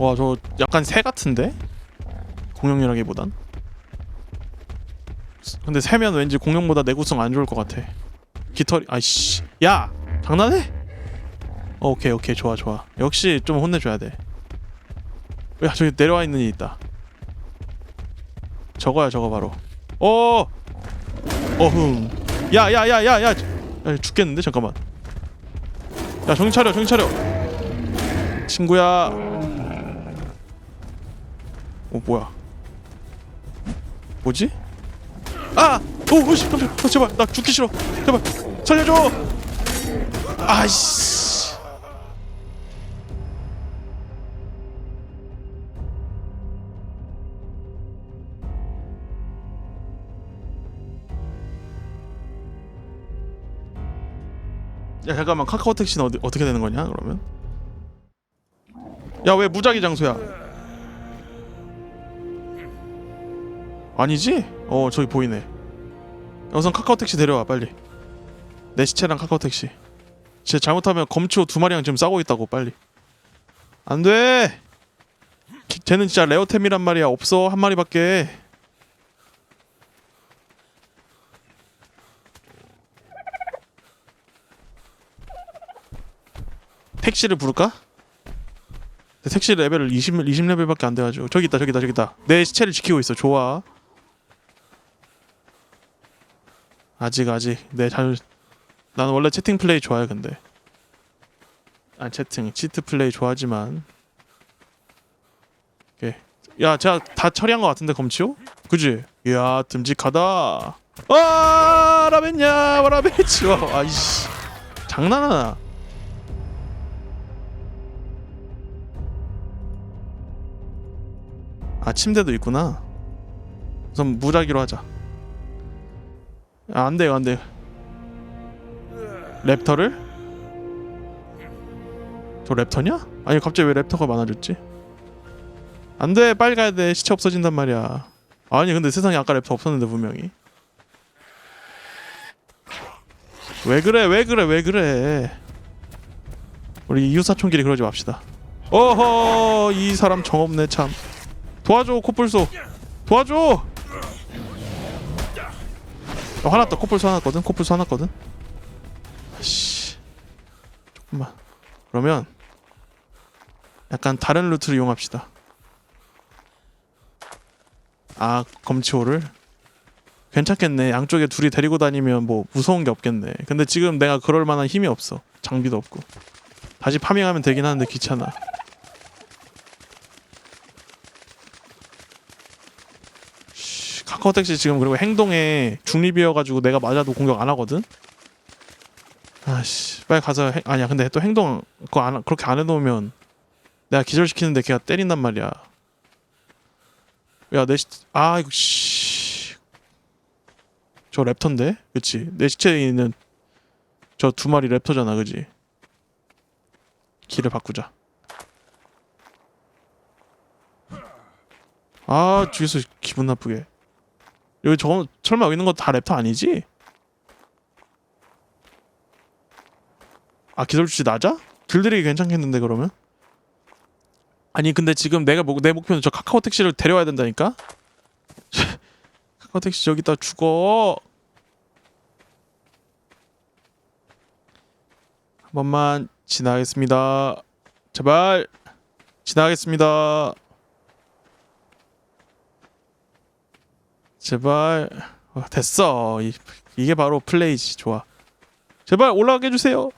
와 저 약간 새 같은데? 공룡이라기보단? 근데 새면 왠지 공룡보다 내구성 안 좋을 것 같아. 깃털이 아이씨. 야! 장난해? 어, 오케이 오케이. 좋아 좋아. 역시 좀 혼내줘야 돼야 저기 내려와 있는 애 있다. 저거야 저거 바로. 어! 어흥. 야야야야야! 야, 죽겠는데? 잠깐만. 야 정신 차려 정신 차려. 친구야 어 뭐야? 뭐지? 아! 오! 오씨 깜짝 어, 제발 나 죽기 싫어. 제발 살려줘! 아이씨. 야 잠깐만. 카카오 택시는 어디, 어떻게 되는 거냐 그러면? 야 왜 무작위 장소야 아니지? 어 저기 보이네. 우선 카카오 택시 데려와 빨리. 내 시체랑 카카오 택시. 쟤 잘못하면 검치호 두 마리랑 지금 싸우고 있다고 빨리. 안돼! 쟤는 진짜 레어템이란 말이야. 없어. 한 마리밖에. 택시를 부를까? 택시 레벨을 20, 20레벨밖에 안 돼가지고. 저기 있다 저기 있다 저기 있다. 내 시체를 지키고 있어. 좋아 아직 아직. 내잘 나는 원래 채팅 플레이 좋아해 근데. 아 채팅. 치트 플레이 좋아하지만. 오케이. 야 제가 다 처리한 것 같은데 검치요? 그지? 이야 듬직하다. 아 라벤야 라벤치 와 아이씨. 장난하나? 아 침대도 있구나. 우선 무작위로 하자 아, 안 돼요 안 돼요. 랩터를? 저 랩터냐? 아니 갑자기 왜 랩터가 많아졌지? 안 돼 빨리 가야 돼. 시체 없어진단 말이야. 아니 근데 세상에 아까 랩터 없었는데 분명히. 왜 그래 왜 그래 왜 그래. 우리 이웃사촌끼리 그러지 맙시다. 어허 이 사람 정없네 참. 도와줘 코뿔소. 도와줘 어, 화났다 코뿔소 화났거든 코뿔소 화났거든 씨. 조금만. 그러면 약간 다른 루트를 이용합시다. 아 검치호를? 괜찮겠네. 양쪽에 둘이 데리고 다니면 뭐 무서운 게 없겠네. 근데 지금 내가 그럴 만한 힘이 없어. 장비도 없고. 다시 파밍하면 되긴 하는데 귀찮아 택시 지금 그리고 행동에 중립이어가지고 내가 맞아도 공격 안 하거든? 아씨 빨리 가서 행... 아니야. 근데 또 행동 그거 안 그렇게 안 해놓으면 내가 기절시키는데 걔가 때린단 말이야. 야내 시... 아 이거 씨. 저 랩터인데? 그치? 내 시체에 있는 저 두 마리 랩터잖아 그지? 길을 바꾸자. 아 뒤에서 기분 나쁘게 여기 저 설마 여기 있는 거 다 랩터 아니지? 아 기절주지 낮아? 길들이기 괜찮겠는데 그러면? 아니 근데 지금 내가 목, 내 목표는 저 카카오 택시를 데려와야 된다니까? 카카오 택시 저기다 죽어 한 번만 지나가겠습니다 제발 지나가겠습니다 제발 어, 됐어. 이, 이게 바로 플레이지. 좋아. 제발 올라가게 해주세요.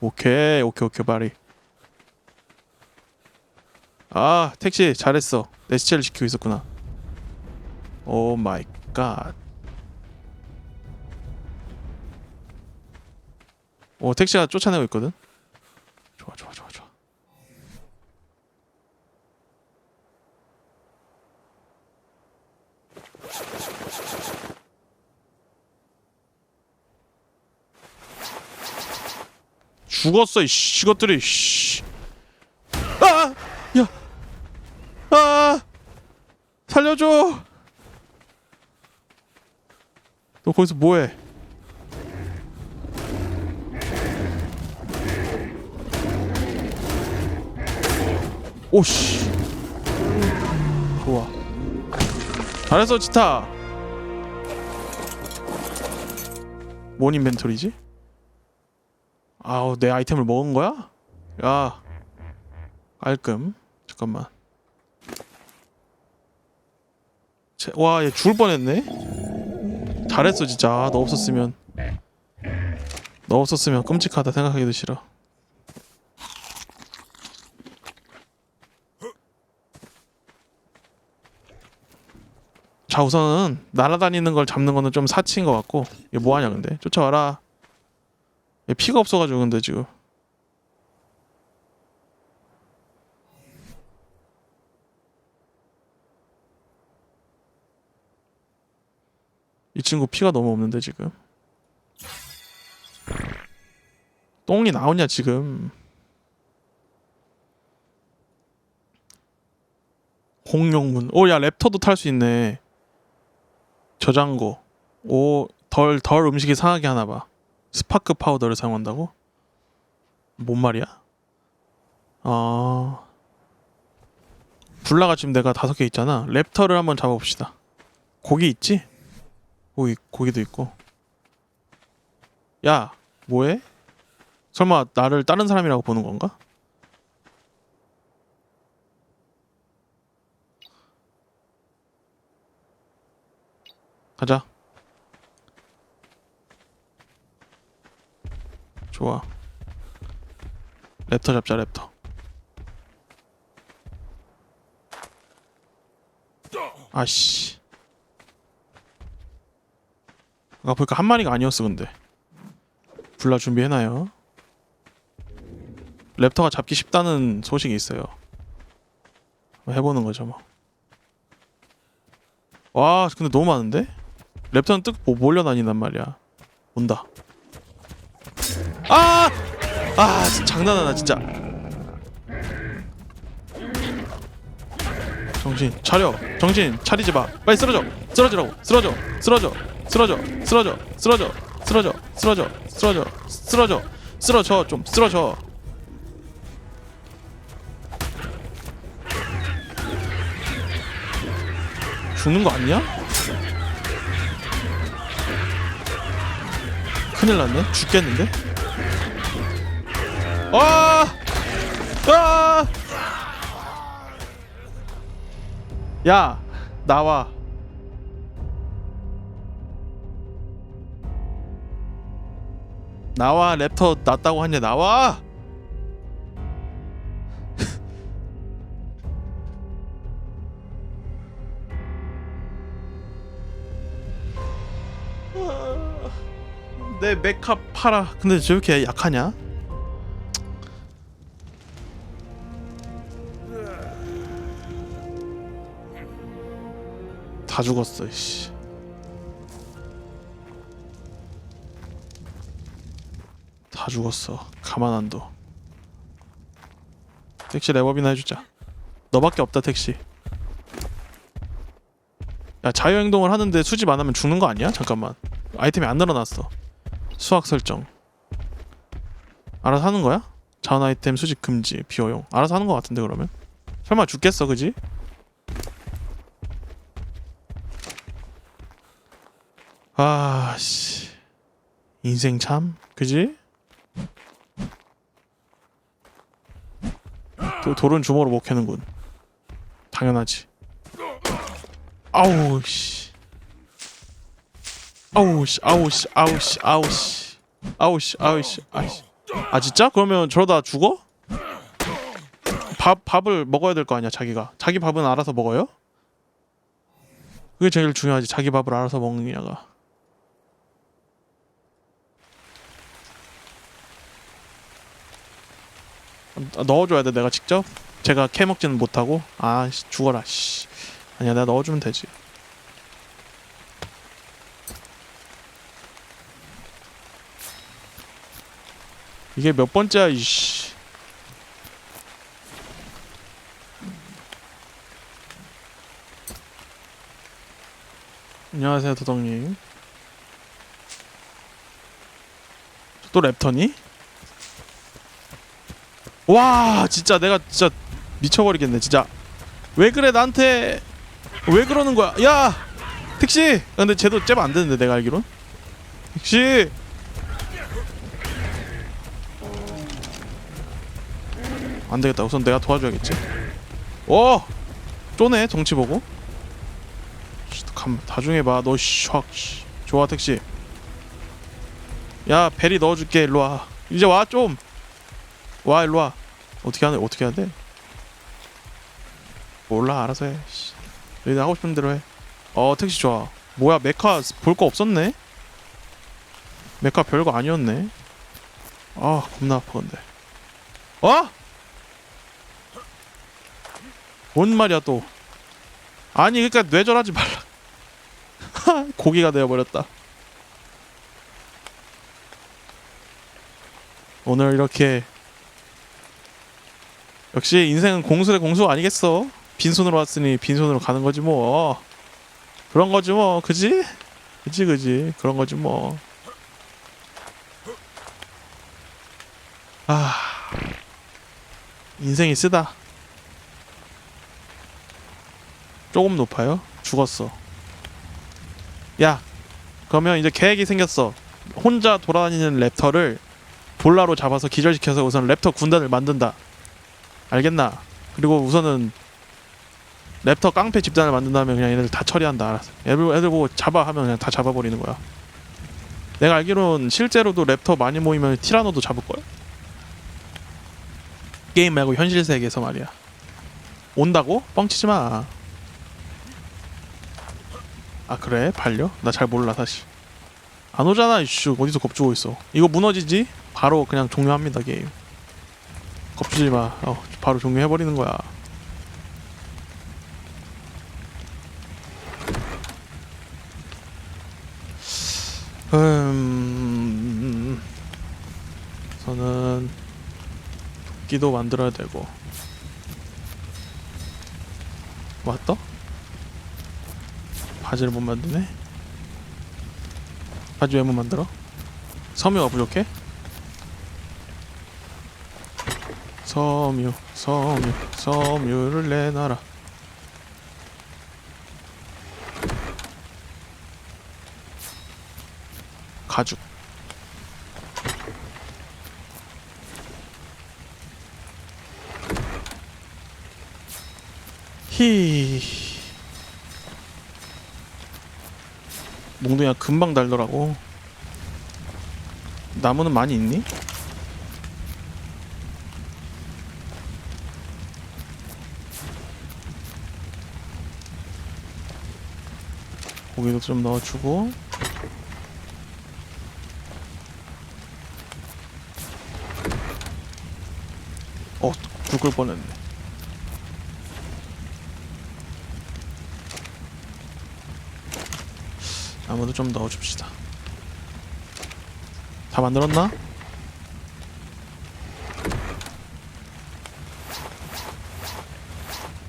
오케이 오케이 오케이. 바리 아 택시 잘했어. 내 시체를 지키고 있었구나. 오 마이 갓 오, 택시가 쫓아내고 있거든 좋아 좋아 좋아 좋아 죽었어 이 씨, 이것들이 씨. 아! 야! 아! 살려줘! 너 거기서 뭐해? 오씨 좋아 잘했어 치타 뭔 인벤토리지? 아우 내 아이템을 먹은 거야? 야 깔끔. 잠깐만. 와 얘 죽을 뻔했네. 잘했어 진짜. 너 없었으면. 너 없었으면 끔찍하다. 생각하기도 싫어. 자 우선은 날아다니는 걸 잡는 거는 좀 사치인 것 같고 얘 뭐하냐 근데? 쫓아와라. 얘 피가 없어가지고 근데 지금. 이 친구 피가 너무 없는데 지금. 똥이 나오냐 지금? 공룡문. 오야 랩터도 탈 수 있네. 저장고. 오덜 덜 음식이 상하게 하나 봐 스파크 파우더를 사용한다고? 뭔 말이야? 아 불나가 지금 내가 다섯 개 있잖아. 랩터를 한번 잡아봅시다. 고기 있지? 고기 고기도 있고. 야 뭐해? 설마 나를 다른 사람이라고 보는 건가? 가자. 좋아. 랩터 잡자 랩터. 아씨. 아까 보니까 한 마리가 아니었어 근데. 불라 준비해놔요. 랩터가 잡기 쉽다는 소식이 있어요. 해보는 거죠 뭐. 와 근데 너무 많은데? 랩터는 뜩 모- 몰려다닌단 말이야 온다 아! 아 장난하나 진짜 정신 차려 정신 차리지 마 빨리 쓰러져 쓰러지라고 쓰러져 쓰러져 쓰러져 쓰러져 쓰러져 쓰러져 쓰러져 쓰러져 쓰러져 쓰러져 좀 쓰러져 죽는 거 아니야? 큰일 났네. 죽겠는데? 아! 아! 야, 나와. 나와 랩터 났다고 하냐 나와 내 메카 팔아. 근데 저렇게 약하냐? 다 죽었어, 씨. 다 죽었어. 가만 안 둬. 택시 랩업이나 해주자. 너밖에 없다 택시. 야 자유행동을 하는데 수집 안 하면 죽는 거 아니야? 잠깐만. 아이템이 안 늘어났어. 수학 설정. 알아서 하는 거야? 자원 아이템 수집 금지 비호용. 알아서 하는 거 같은데 그러면? 설마 죽겠어, 그지? 아, 씨. 인생 참, 그지? 도, 돌은 주먹으로 못 캐는군. 당연하지. 아우 씨. 아우 씨, 아우 씨, 아우 씨, 아우 씨, 아우 씨, 아우 씨, 아이씨. 아 진짜? 그러면 저러다 죽어? 밥 밥을 먹어야 될 거 아니야 자기가. 자기 밥은 알아서 먹어요? 그게 제일 중요하지. 자기 밥을 알아서 먹느냐가. 넣어줘야 돼 내가 직접. 제가 캐 먹지는 못하고. 아 씨, 죽어라. 씨. 아니야 내가 넣어주면 되지. 이게 몇 번째야 이씨 안녕하세요 도덕님 또 랩터니? 와 진짜 내가 진짜 미쳐버리겠네 진짜. 왜 그래 나한테? 왜 그러는 거야? 야 택시! 아, 근데 쟤도 째면 안 되는데 내가 알기론. 택시! 안 되겠다. 우선 내가 도와줘야겠지. 오 쪼네 덩치 보고. 나중에 봐너 샥 좋아 택시. 야 베리 넣어줄게. 일로 와. 이제 와좀 와 일로 와. 어떻게 하네 어떻게 해야 돼? 몰라 알아서 해. 씨. 너희들 하고 싶은 대로 해 어 택시 좋아. 뭐야 메카 볼 거 없었네? 메카 별거 아니었네. 아 겁나 아파 근데. 어? 뭔 말이야 또? 아니 그니까 뇌절하지 말라. 고기가 되어버렸다. 오늘 이렇게 역시 인생은 공수의 공수 아니겠어? 빈손으로 왔으니 빈손으로 가는 거지 뭐. 그런 거지 뭐. 그지? 그지 그지. 그런 거지 뭐. 아 인생이 쓰다. 조금 높아요? 죽었어. 야 그러면 이제 계획이 생겼어. 혼자 돌아다니는 랩터를 볼라로 잡아서 기절시켜서 우선 랩터 군단을 만든다 알겠나 그리고 우선은 랩터 깡패 집단을 만든 다음에 그냥 얘네들 다 처리한다 알았어 애들, 애들 보고 잡아 하면 그냥 다 잡아버리는 거야 내가 알기론 실제로도 랩터 많이 모이면 티라노도 잡을걸? 게임 말고 현실 세계에서 말이야 온다고? 뻥치지 마. 아 그래? 발려? 나 잘 몰라 사실. 안 오잖아 이슈 어디서 겁주고 있어. 이거 무너지지? 바로 그냥 종료합니다 게임. 겁주지 마. 어 바로 종료해 버리는 거야. 음. 저는 도끼도 만들어야 되고. 왔다? 바지를 못 만드네. 바지 왜 못 만들어? 섬유가 부족해? 섬유, 섬유, 섬유를 내놔라. 가죽. 히. 몽둥이가 금방 달더라고. 나무는 많이 있니? 고기도 좀 넣어주고. 어 죽을 뻔했네. 나무도 좀 넣어줍시다. 다 만들었나?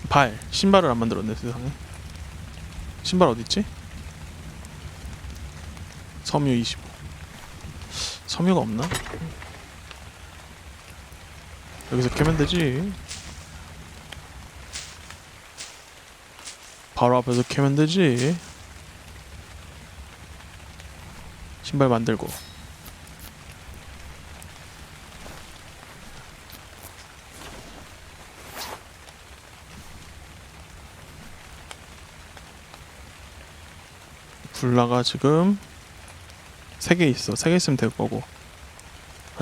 발. 신발을 안 만들었네 세상에. 신발 어딨지? 섬유 25 섬유가 없나? 여기서 캐면 되지. 바로 앞에서 캐면 되지. 신발 만들고. 불나가 지금 세 개 있어. 세 개 있으면 될 거고.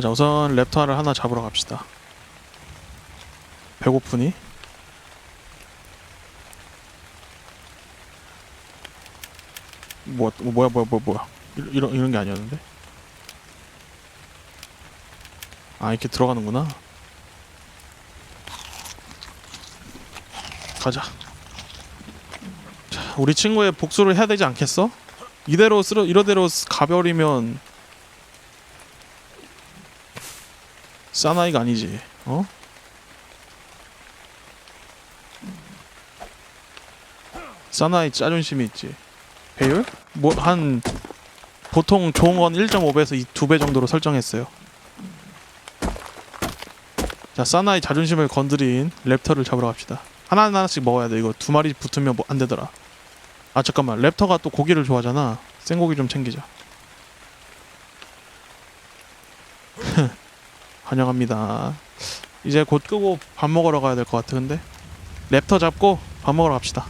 자, 우선 랩터를 하나 잡으러 갑시다. 배고프니? 뭐, 뭐 뭐야 뭐야 뭐야 뭐야 이런 이런 게 아니었는데? 아 이렇게 들어가는구나. 가자. 자, 우리 친구의 복수를 해야 되지 않겠어? 이대로 쓰러 이러대로 쓰- 가버리면 사나이가 아니지. 어? 사나이 자존심이 있지. 배율? 뭐 한 보통 좋은 건 1.5배에서 2배 정도로 설정했어요. 자 사나이 자존심을 건드린 랩터를 잡으러 갑시다 하나 하나씩 먹어야 돼 이거 두 마리 붙으면 뭐 안 되더라 아 잠깐만. 랩터가 또 고기를 좋아하잖아. 생고기 좀 챙기자. 환영합니다. 이제 곧 끄고 밥 먹으러 가야 될 것 같아 근데. 랩터 잡고 밥 먹으러 갑시다.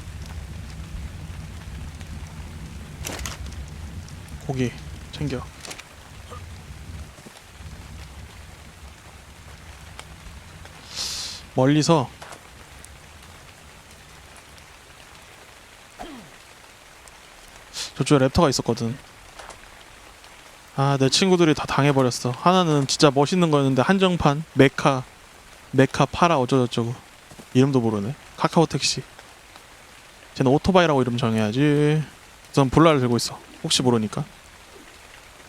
고기 챙겨. 멀리서 저쪽에 랩터가 있었거든. 아 내 친구들이 다 당해버렸어. 하나는 진짜 멋있는 거였는데 한정판 메카 메카 파라 어쩌저쩌고. 이름도 모르네. 카카오 택시. 쟤는 오토바이라고 이름 정해야지. 우선 볼라를 들고 있어. 혹시 모르니까.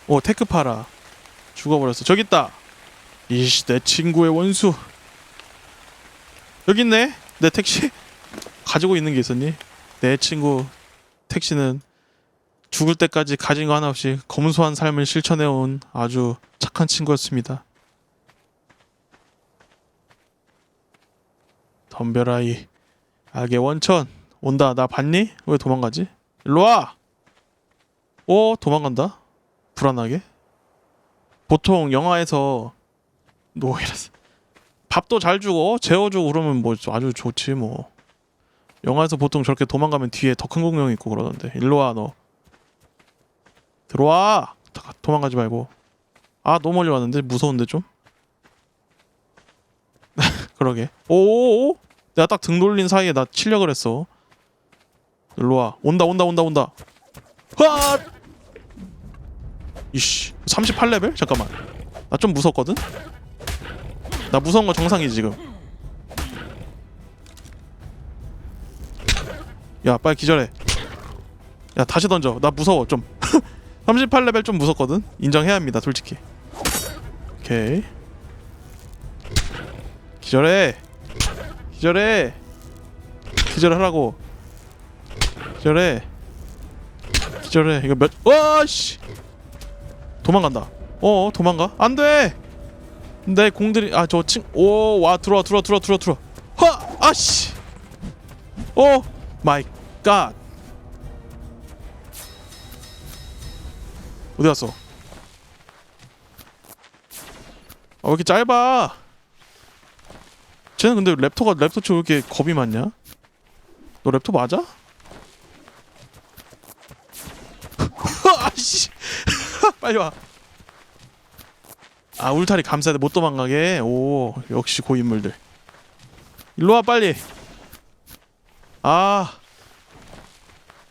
오 테크 파라. 죽어버렸어. 저기 있다. 이씨 내 친구의 원수. 여기 있네. 내 택시. 가지고 있는 게 있었니? 내 친구 택시는 죽을 때까지 가진 거 하나 없이 검소한 삶을 실천해온 아주 착한 친구였습니다. 덤벼라이. 악의 원천. 온다. 나 봤니? 왜 도망가지? 일로 와! 오 도망간다? 불안하게? 보통 영화에서 노이라서 밥도 잘 주고 재워주고 그러면 뭐 아주 좋지 뭐. 영화에서 보통 저렇게 도망가면 뒤에 더 큰 공룡 있고 그러던데. 일로 와 너 들어와. 도- 도망가지 말고. 아 너무 멀리 왔는데? 무서운데 좀? 그러게. 오오오 내가 딱 등 돌린 사이에 나 치려고 했어. 일로 와. 온다 온다 온다 온다. 와! 이씨 38레벨? 잠깐만. 나 좀 무섭거든? 나 무서운 거 정상이지 지금. 야 빨리 기절해. 야 다시 던져. 나 무서워 좀 38레벨 좀 무섭거든? 인정해야 합니다 솔직히. 오케이. 기절해. 기절해. 기절하라고. 기절해. 기절해. 이거 몇 와씨! 도망간다. 어 도망가? 안돼! 내 공들이 아저친오와 들어와 들어와 들어와 들어와 하 아씨! 오 마이 갓 어디 갔어 아 왜 이렇게 짧아 쟤는 근데 랩터가 랩터 치고 왜 이렇게 겁이 많냐 너 랩터 맞아? 아씨 빨리 와. 아 울타리 감싸야 돼 못 도망가게. 오 역시 고인물들. 일로 와 빨리. 아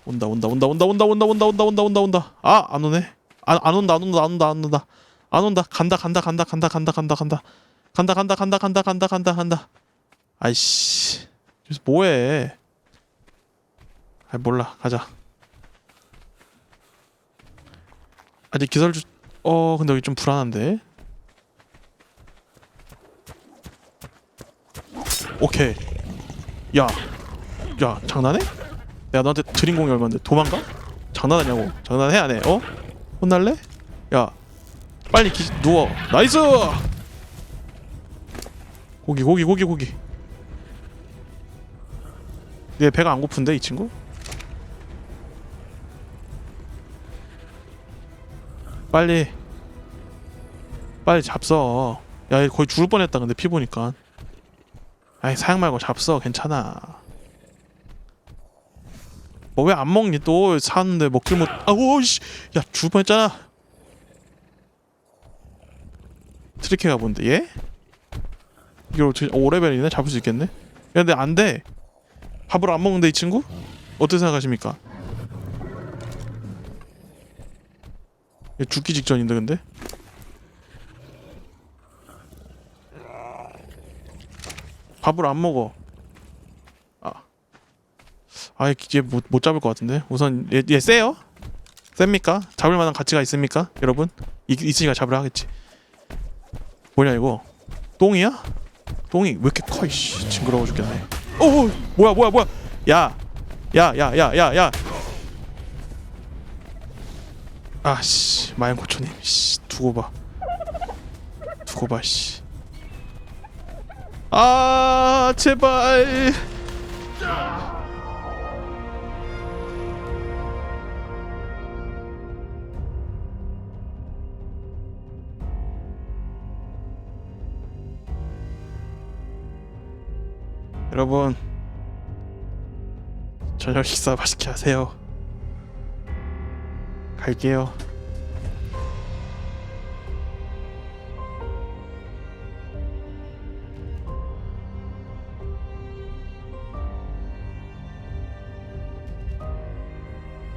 온다 온다 온다 온다 온다 온다 온다 온다 온다 온다 온다. 아안 오네. 안 안 온다 안 온다 안 온다 안 온다 안 온다 간다 간다 간다 간다 간다 간다 간다 간다 간다 간다 간다 간다 간다 간다. 아이씨 여기서 뭐해? 아 몰라 가자. 아직 기설주 어 근데 여기 좀 불안한데 오케이 야야 장난해? 내가 너한테 드린 공이 얼마인데 도망가? 장난하냐고 장난해 안해 어? 혼날래? 야 빨리 기, 누워. 나이스! 고기 고기 고기 고기. 얘 배가 안 고픈데 이 친구? 빨리. 빨리 잡서. 야얘 거의 죽을 뻔했다 근데 피 보니까. 아이 사양 말고 잡서. 괜찮아 뭐 왜 안 먹니 또 사는데 먹질 못 아우 씨야 죽을 뻔했잖아 트리케가 뭔데 얘? 이걸 어떻게 5레벨이네 잡을 수 있겠네 야 근데 안돼 밥을 안 먹는데 이 친구? 어떻게 생각하십니까? 얘 죽기 직전인데 근데? 밥을 안 먹어. 아, 아, 얘못 못 잡을 것 같은데. 우선 얘, 얘 세요? 셉니까? 잡을 만한 가치가 있습니까, 여러분? 있, 있으니까 잡으라 하겠지. 뭐냐 이거? 똥이야? 똥이 왜 이렇게 커? 이씨, 징그러워 죽겠네. 오, 뭐야, 뭐야, 뭐야? 야, 야, 야, 야, 야, 야. 아씨 마양 고초님 씨 두고 봐 두고 봐씨 아 제발 여러분 저녁 식사 맛있게 하세요. 갈게요